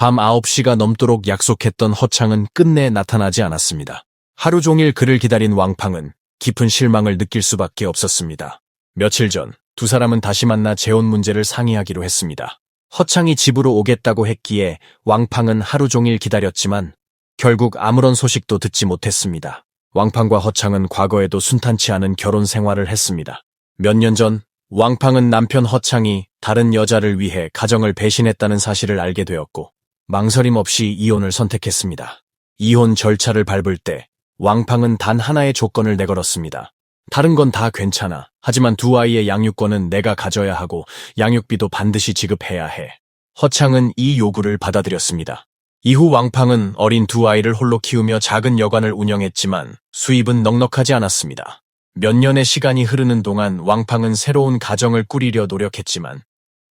밤 9시가 넘도록 약속했던 허창은 끝내 나타나지 않았습니다. 하루 종일 그를 기다린 왕팡은 깊은 실망을 느낄 수밖에 없었습니다. 며칠 전 두 사람은 다시 만나 재혼 문제를 상의하기로 했습니다. 허창이 집으로 오겠다고 했기에 왕팡은 하루 종일 기다렸지만 결국 아무런 소식도 듣지 못했습니다. 왕팡과 허창은 과거에도 순탄치 않은 결혼 생활을 했습니다. 몇 년 전 왕팡은 남편 허창이 다른 여자를 위해 가정을 배신했다는 사실을 알게 되었고 망설임 없이 이혼을 선택했습니다. 이혼 절차를 밟을 때 왕팡은 단 하나의 조건을 내걸었습니다. 다른 건 다 괜찮아. 하지만 두 아이의 양육권은 내가 가져야 하고 양육비도 반드시 지급해야 해. 허창은 이 요구를 받아들였습니다. 이후 왕팡은 어린 두 아이를 홀로 키우며 작은 여관을 운영했지만 수입은 넉넉하지 않았습니다. 몇 년의 시간이 흐르는 동안 왕팡은 새로운 가정을 꾸리려 노력했지만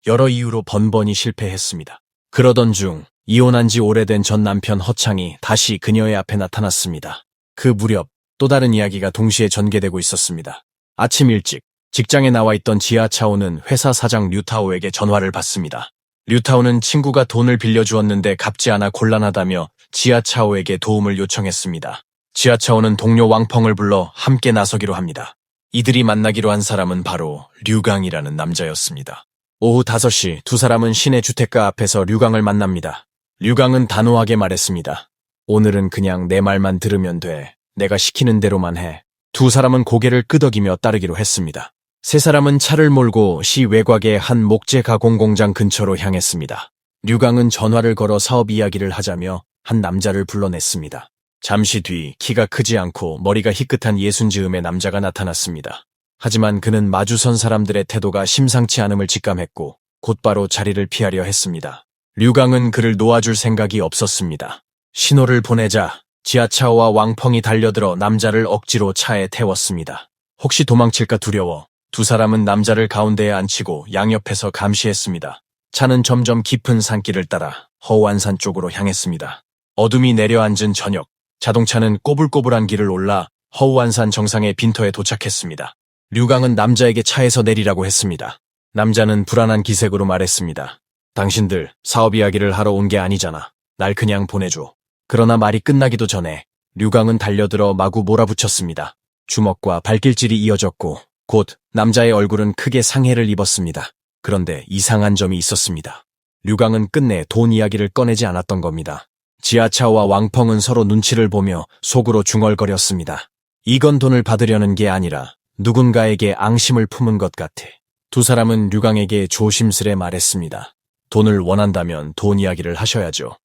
여러 이유로 번번이 실패했습니다. 그러던 중 이혼한 지 오래된 전 남편 허창이 다시 그녀의 앞에 나타났습니다. 그 무렵 또 다른 이야기가 동시에 전개되고 있었습니다. 아침 일찍 직장에 나와 있던 지하차오는 회사 사장 류타오에게 전화를 받습니다. 류타오는 친구가 돈을 빌려주었는데 갚지 않아 곤란하다며 지하차오에게 도움을 요청했습니다. 지하차오는 동료 왕펑을 불러 함께 나서기로 합니다. 이들이 만나기로 한 사람은 바로 류강이라는 남자였습니다. 오후 5시 두 사람은 시내 주택가 앞에서 류강을 만납니다. 류강은 단호하게 말했습니다. 오늘은 그냥 내 말만 들으면 돼. 내가 시키는 대로만 해. 두 사람은 고개를 끄덕이며 따르기로 했습니다. 세 사람은 차를 몰고 시 외곽의 한 목재 가공 공장 근처로 향했습니다. 류강은 전화를 걸어 사업 이야기를 하자며 한 남자를 불러냈습니다. 잠시 뒤 키가 크지 않고 머리가 희끗한 예순 즈음의 남자가 나타났습니다. 하지만 그는 마주선 사람들의 태도가 심상치 않음을 직감했고 곧바로 자리를 피하려 했습니다. 류강은 그를 놓아줄 생각이 없었습니다. 신호를 보내자 지하차오와 왕펑이 달려들어 남자를 억지로 차에 태웠습니다. 혹시 도망칠까 두려워 두 사람은 남자를 가운데에 앉히고 양옆에서 감시했습니다. 차는 점점 깊은 산길을 따라 허우안산 쪽으로 향했습니다. 어둠이 내려앉은 저녁, 자동차는 꼬불꼬불한 길을 올라 허우안산 정상의 빈터에 도착했습니다. 류강은 남자에게 차에서 내리라고 했습니다. 남자는 불안한 기색으로 말했습니다. 당신들 사업 이야기를 하러 온 게 아니잖아. 날 그냥 보내줘. 그러나 말이 끝나기도 전에 류강은 달려들어 마구 몰아붙였습니다. 주먹과 발길질이 이어졌고 곧 남자의 얼굴은 크게 상해를 입었습니다. 그런데 이상한 점이 있었습니다. 류강은 끝내 돈 이야기를 꺼내지 않았던 겁니다. 지하차와 왕펑은 서로 눈치를 보며 속으로 중얼거렸습니다. 이건 돈을 받으려는 게 아니라 누군가에게 앙심을 품은 것 같아. 두 사람은 류강에게 조심스레 말했습니다. 돈을 원한다면 돈 이야기를 하셔야죠.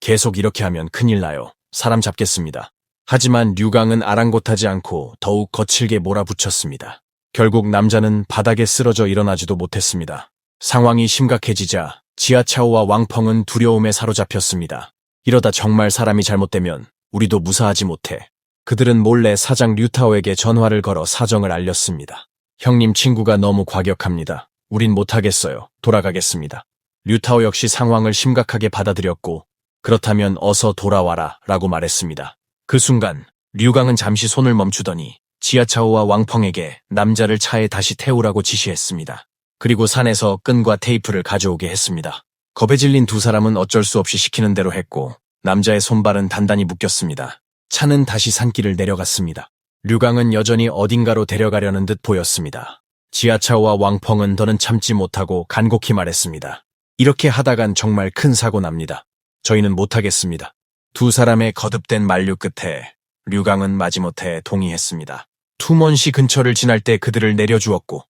계속 이렇게 하면 큰일 나요. 사람 잡겠습니다. 하지만 류강은 아랑곳하지 않고 더욱 거칠게 몰아붙였습니다. 결국 남자는 바닥에 쓰러져 일어나지도 못했습니다. 상황이 심각해지자 지하차오와 왕펑은 두려움에 사로잡혔습니다. 이러다 정말 사람이 잘못되면 우리도 무사하지 못해. 그들은 몰래 사장 류타오에게 전화를 걸어 사정을 알렸습니다. 형님 친구가 너무 과격합니다. 우린 못하겠어요. 돌아가겠습니다. 류타오 역시 상황을 심각하게 받아들였고 그렇다면 어서 돌아와라 라고 말했습니다. 그 순간 류강은 잠시 손을 멈추더니 지하차오와 왕펑에게 남자를 차에 다시 태우라고 지시했습니다. 그리고 산에서 끈과 테이프를 가져오게 했습니다. 겁에 질린 두 사람은 어쩔 수 없이 시키는 대로 했고 남자의 손발은 단단히 묶였습니다. 차는 다시 산길을 내려갔습니다. 류강은 여전히 어딘가로 데려가려는 듯 보였습니다. 지하차오와 왕펑은 더는 참지 못하고 간곡히 말했습니다. 이렇게 하다간 정말 큰 사고 납니다. 저희는 못하겠습니다. 두 사람의 거듭된 만류 끝에 류강은 마지못해 동의했습니다. 투먼시 근처를 지날 때 그들을 내려주었고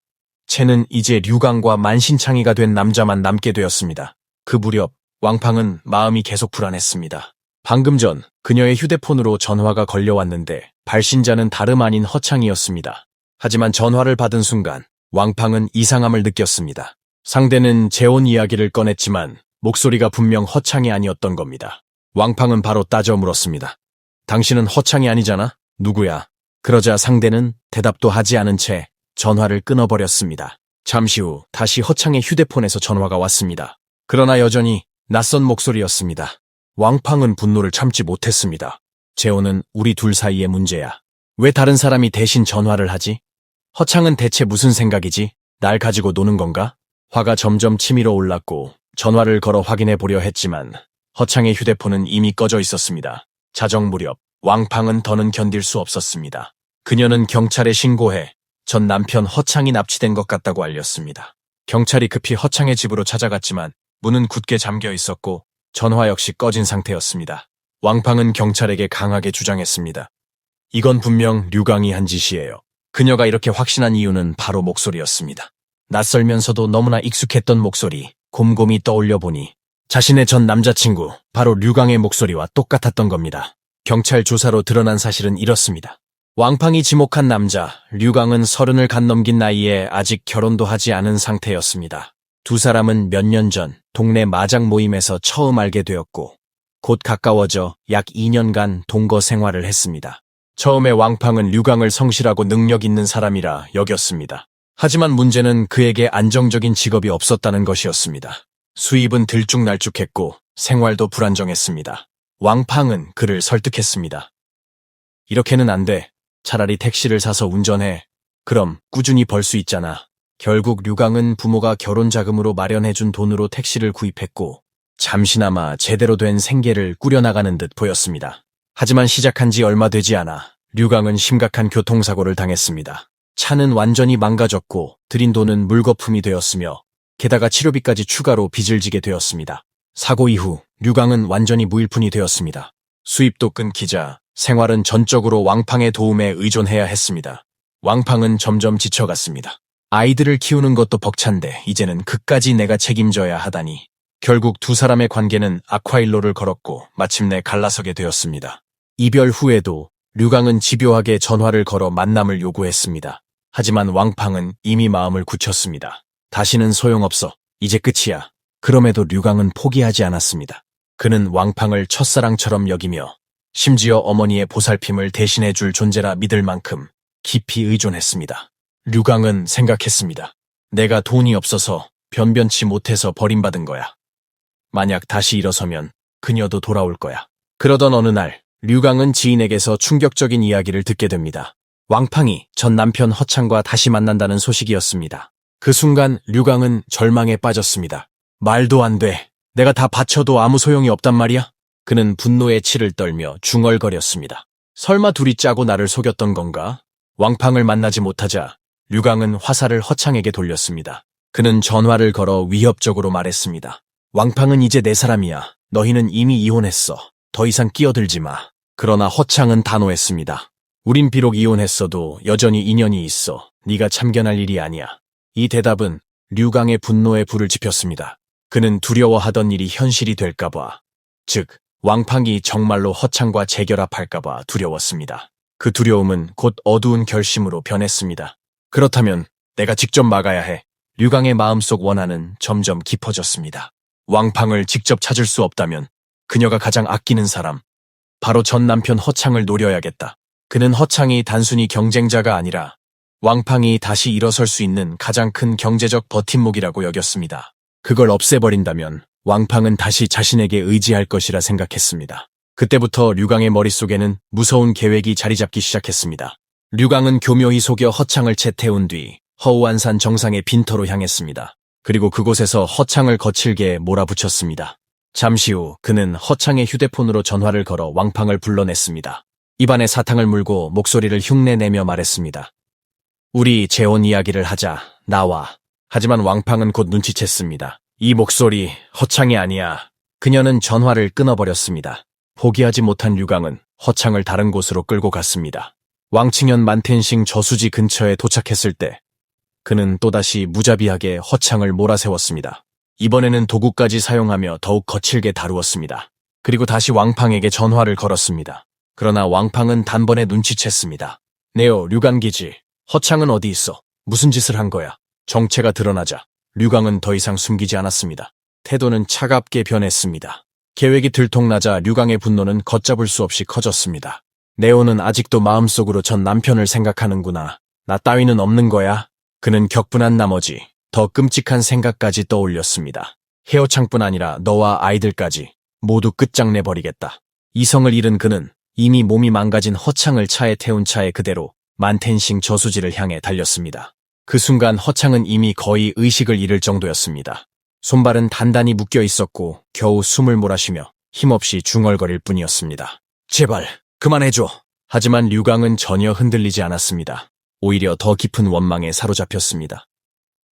채는 이제 류강과 만신창이가 된 남자만 남게 되었습니다. 그 무렵 왕팡은 마음이 계속 불안했습니다. 방금 전 그녀의 휴대폰으로 전화가 걸려왔는데 발신자는 다름 아닌 허창이었습니다. 하지만 전화를 받은 순간 왕팡은 이상함을 느꼈습니다. 상대는 재혼 이야기를 꺼냈지만 목소리가 분명 허창이 아니었던 겁니다. 왕팡은 바로 따져 물었습니다. 당신은 허창이 아니잖아? 누구야? 그러자 상대는 대답도 하지 않은 채 전화를 끊어버렸습니다. 잠시 후 다시 허창의 휴대폰에서 전화가 왔습니다. 그러나 여전히 낯선 목소리였습니다. 왕팡은 분노를 참지 못했습니다. 재혼은 우리 둘 사이의 문제야. 왜 다른 사람이 대신 전화를 하지? 허창은 대체 무슨 생각이지? 날 가지고 노는 건가? 화가 점점 치밀어 올랐고 전화를 걸어 확인해 보려 했지만 허창의 휴대폰은 이미 꺼져 있었습니다. 자정 무렵 왕팡은 더는 견딜 수 없었습니다. 그녀는 경찰에 신고해 전 남편 허창이 납치된 것 같다고 알렸습니다. 경찰이 급히 허창의 집으로 찾아갔지만 문은 굳게 잠겨 있었고 전화 역시 꺼진 상태였습니다. 왕팡은 경찰에게 강하게 주장했습니다. 이건 분명 류강이 한 짓이에요. 그녀가 이렇게 확신한 이유는 바로 목소리였습니다. 낯설면서도 너무나 익숙했던 목소리, 곰곰이 떠올려 보니 자신의 전 남자친구, 바로 류강의 목소리와 똑같았던 겁니다. 경찰 조사로 드러난 사실은 이렇습니다. 왕팡이 지목한 남자, 류강은 서른을 간 넘긴 나이에 아직 결혼도 하지 않은 상태였습니다. 두 사람은 몇 년 전 동네 마장 모임에서 처음 알게 되었고, 곧 가까워져 약 2년간 동거 생활을 했습니다. 처음에 왕팡은 류강을 성실하고 능력 있는 사람이라 여겼습니다. 하지만 문제는 그에게 안정적인 직업이 없었다는 것이었습니다. 수입은 들쭉날쭉했고 생활도 불안정했습니다. 왕팡은 그를 설득했습니다. 이렇게는 안 돼. 차라리 택시를 사서 운전해. 그럼 꾸준히 벌 수 있잖아. 결국 류강은 부모가 결혼 자금으로 마련해준 돈으로 택시를 구입했고 잠시나마 제대로 된 생계를 꾸려나가는 듯 보였습니다. 하지만 시작한 지 얼마 되지 않아 류강은 심각한 교통사고를 당했습니다. 차는 완전히 망가졌고 들인 돈은 물거품이 되었으며 게다가 치료비까지 추가로 빚을 지게 되었습니다. 사고 이후 류강은 완전히 무일푼이 되었습니다. 수입도 끊기자 생활은 전적으로 왕팡의 도움에 의존해야 했습니다. 왕팡은 점점 지쳐갔습니다. 아이들을 키우는 것도 벅찬데 이제는 그까지 내가 책임져야 하다니 결국 두 사람의 관계는 악화일로를 걸었고 마침내 갈라서게 되었습니다. 이별 후에도 류강은 집요하게 전화를 걸어 만남을 요구했습니다. 하지만 왕팡은 이미 마음을 굳혔습니다. 다시는 소용없어. 이제 끝이야. 그럼에도 류강은 포기하지 않았습니다. 그는 왕팡을 첫사랑처럼 여기며 심지어 어머니의 보살핌을 대신해 줄 존재라 믿을 만큼 깊이 의존했습니다. 류강은 생각했습니다. 내가 돈이 없어서 변변치 못해서 버림받은 거야. 만약 다시 일어서면 그녀도 돌아올 거야. 그러던 어느 날 류강은 지인에게서 충격적인 이야기를 듣게 됩니다. 왕팡이 전 남편 허창과 다시 만난다는 소식이었습니다. 그 순간 류강은 절망에 빠졌습니다. 말도 안 돼. 내가 다 바쳐도 아무 소용이 없단 말이야? 그는 분노에 치를 떨며 중얼거렸습니다. 설마 둘이 짜고 나를 속였던 건가? 왕팡을 만나지 못하자 류강은 화살을 허창에게 돌렸습니다. 그는 전화를 걸어 위협적으로 말했습니다. 왕팡은 이제 내 사람이야. 너희는 이미 이혼했어. 더 이상 끼어들지 마. 그러나 허창은 단호했습니다. 우린 비록 이혼했어도 여전히 인연이 있어. 네가 참견할 일이 아니야. 이 대답은 류강의 분노에 불을 지폈습니다. 그는 두려워하던 일이 현실이 될까봐, 즉 왕팡이 정말로 허창과 재결합할까봐 두려웠습니다. 그 두려움은 곧 어두운 결심으로 변했습니다. 그렇다면 내가 직접 막아야 해. 류강의 마음속 원한은 점점 깊어졌습니다. 왕팡을 직접 찾을 수 없다면 그녀가 가장 아끼는 사람, 바로 전 남편 허창을 노려야겠다. 그는 허창이 단순히 경쟁자가 아니라 왕팡이 다시 일어설 수 있는 가장 큰 경제적 버팀목이라고 여겼습니다. 그걸 없애버린다면 왕팡은 다시 자신에게 의지할 것이라 생각했습니다. 그때부터 류강의 머릿속에는 무서운 계획이 자리 잡기 시작했습니다. 류강은 교묘히 속여 허창을 채태운 뒤 허우안산 정상의 빈터로 향했습니다. 그리고 그곳에서 허창을 거칠게 몰아붙였습니다. 잠시 후 그는 허창의 휴대폰으로 전화를 걸어 왕팡을 불러냈습니다. 입안에 사탕을 물고 목소리를 흉내내며 말했습니다. 우리 재혼 이야기를 하자. 나와. 하지만 왕팡은 곧 눈치챘습니다. 이 목소리 허창이 아니야. 그녀는 전화를 끊어버렸습니다. 포기하지 못한 유강은 허창을 다른 곳으로 끌고 갔습니다. 왕칭현 만텐싱 저수지 근처에 도착했을 때 그는 또다시 무자비하게 허창을 몰아세웠습니다. 이번에는 도구까지 사용하며 더욱 거칠게 다루었습니다. 그리고 다시 왕팡에게 전화를 걸었습니다. 그러나 왕팡은 단번에 눈치챘습니다. 네오, 류간기지. 허창은 어디 있어? 무슨 짓을 한 거야? 정체가 드러나자 류강은 더 이상 숨기지 않았습니다. 태도는 차갑게 변했습니다. 계획이 들통나자 류강의 분노는 걷잡을 수 없이 커졌습니다. 네오는 아직도 마음속으로 전 남편을 생각하는구나. 나 따위는 없는 거야. 그는 격분한 나머지 더 끔찍한 생각까지 떠올렸습니다. 헤어창뿐 아니라 너와 아이들까지 모두 끝장내버리겠다. 이성을 잃은 그는 이미 몸이 망가진 허창을 차에 태운 차에 그대로 만텐싱 저수지를 향해 달렸습니다. 그 순간 허창은 이미 거의 의식을 잃을 정도였습니다. 손발은 단단히 묶여 있었고 겨우 숨을 몰아쉬며 힘없이 중얼거릴 뿐이었습니다. 제발, 그만해줘. 하지만 류강은 전혀 흔들리지 않았습니다. 오히려 더 깊은 원망에 사로잡혔습니다.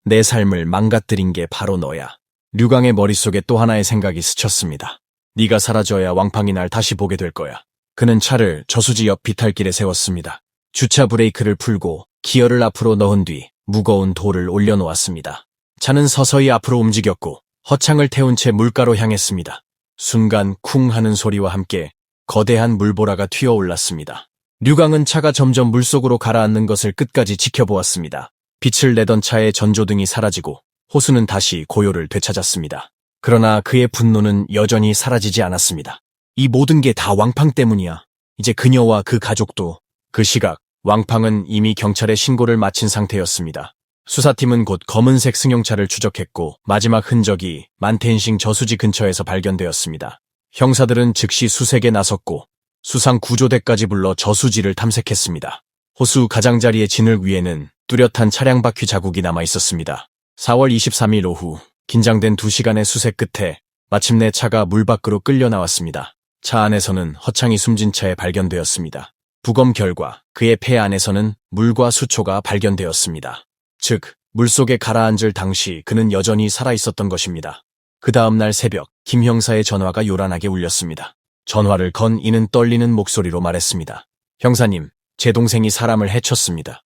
내 삶을 망가뜨린 게 바로 너야. 류강의 머릿속에 또 하나의 생각이 스쳤습니다. 네가 사라져야 왕팡이 날 다시 보게 될 거야. 그는 차를 저수지 옆 비탈길에 세웠습니다. 주차 브레이크를 풀고 기어를 앞으로 넣은 뒤 무거운 돌을 올려놓았습니다. 차는 서서히 앞으로 움직였고 허창을 태운 채 물가로 향했습니다. 순간 쿵 하는 소리와 함께 거대한 물보라가 튀어올랐습니다. 류강은 차가 점점 물속으로 가라앉는 것을 끝까지 지켜보았습니다. 빛을 내던 차의 전조등이 사라지고 호수는 다시 고요를 되찾았습니다. 그러나 그의 분노는 여전히 사라지지 않았습니다. 이 모든 게 다 왕팡 때문이야. 이제 그녀와 그 가족도 그 시각 왕팡은 이미 경찰에 신고를 마친 상태였습니다. 수사팀은 곧 검은색 승용차를 추적했고 마지막 흔적이 만텐싱 저수지 근처에서 발견되었습니다. 형사들은 즉시 수색에 나섰고 수상 구조대까지 불러 저수지를 탐색했습니다. 호수 가장자리의 진흙 위에는 뚜렷한 차량 바퀴 자국이 남아 있었습니다. 4월 23일 오후 긴장된 2시간의 수색 끝에 마침내 차가 물 밖으로 끌려 나왔습니다. 차 안에서는 허창이 숨진 채 발견되었습니다. 부검 결과 그의 폐 안에서는 물과 수초가 발견되었습니다. 즉, 물속에 가라앉을 당시 그는 여전히 살아있었던 것입니다. 그 다음날 새벽, 김 형사의 전화가 요란하게 울렸습니다. 전화를 건 이는 떨리는 목소리로 말했습니다. 형사님, 제 동생이 사람을 해쳤습니다.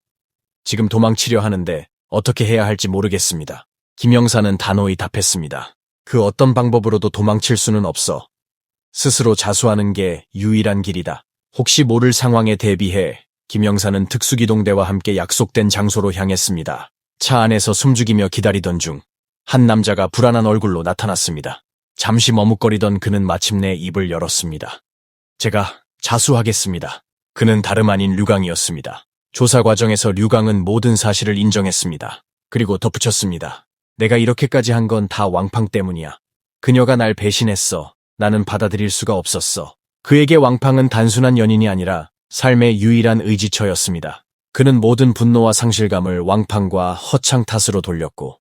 지금 도망치려 하는데 어떻게 해야 할지 모르겠습니다. 김 형사는 단호히 답했습니다. 그 어떤 방법으로도 도망칠 수는 없어. 스스로 자수하는 게 유일한 길이다. 혹시 모를 상황에 대비해 김 형사는 특수기동대와 함께 약속된 장소로 향했습니다. 차 안에서 숨죽이며 기다리던 중 한 남자가 불안한 얼굴로 나타났습니다. 잠시 머뭇거리던 그는 마침내 입을 열었습니다. 제가 자수하겠습니다. 그는 다름 아닌 류강이었습니다. 조사 과정에서 류강은 모든 사실을 인정했습니다. 그리고 덧붙였습니다. 내가 이렇게까지 한 건 다 왕팡 때문이야. 그녀가 날 배신했어. 나는 받아들일 수가 없었어. 그에게 왕팡은 단순한 연인이 아니라 삶의 유일한 의지처였습니다. 그는 모든 분노와 상실감을 왕팡과 허창 탓으로 돌렸고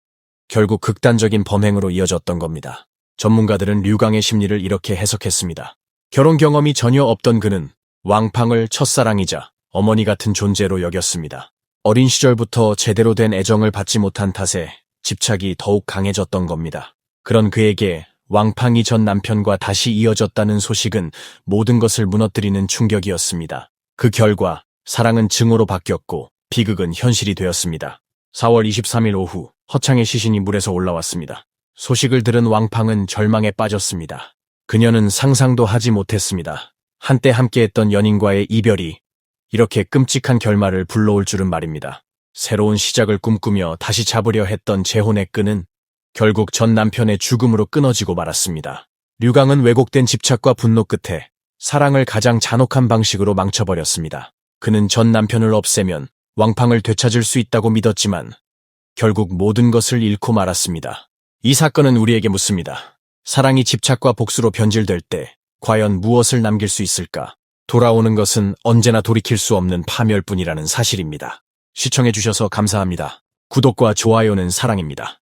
결국 극단적인 범행으로 이어졌던 겁니다. 전문가들은 류강의 심리를 이렇게 해석했습니다. 결혼 경험이 전혀 없던 그는 왕팡을 첫사랑이자 어머니 같은 존재로 여겼습니다. 어린 시절부터 제대로 된 애정을 받지 못한 탓에 집착이 더욱 강해졌던 겁니다. 그런 그에게 왕팡이 전 남편과 다시 이어졌다는 소식은 모든 것을 무너뜨리는 충격이었습니다. 그 결과 사랑은 증오로 바뀌었고 비극은 현실이 되었습니다. 4월 23일 오후 허창의 시신이 물에서 올라왔습니다. 소식을 들은 왕팡은 절망에 빠졌습니다. 그녀는 상상도 하지 못했습니다. 한때 함께했던 연인과의 이별이 이렇게 끔찍한 결말을 불러올 줄은 말입니다. 새로운 시작을 꿈꾸며 다시 잡으려 했던 재혼의 끈은 결국 전 남편의 죽음으로 끊어지고 말았습니다. 류강은 왜곡된 집착과 분노 끝에 사랑을 가장 잔혹한 방식으로 망쳐버렸습니다. 그는 전 남편을 없애면 왕팡을 되찾을 수 있다고 믿었지만 결국 모든 것을 잃고 말았습니다. 이 사건은 우리에게 묻습니다. 사랑이 집착과 복수로 변질될 때 과연 무엇을 남길 수 있을까? 돌아오는 것은 언제나 돌이킬 수 없는 파멸뿐이라는 사실입니다. 시청해주셔서 감사합니다. 구독과 좋아요는 사랑입니다.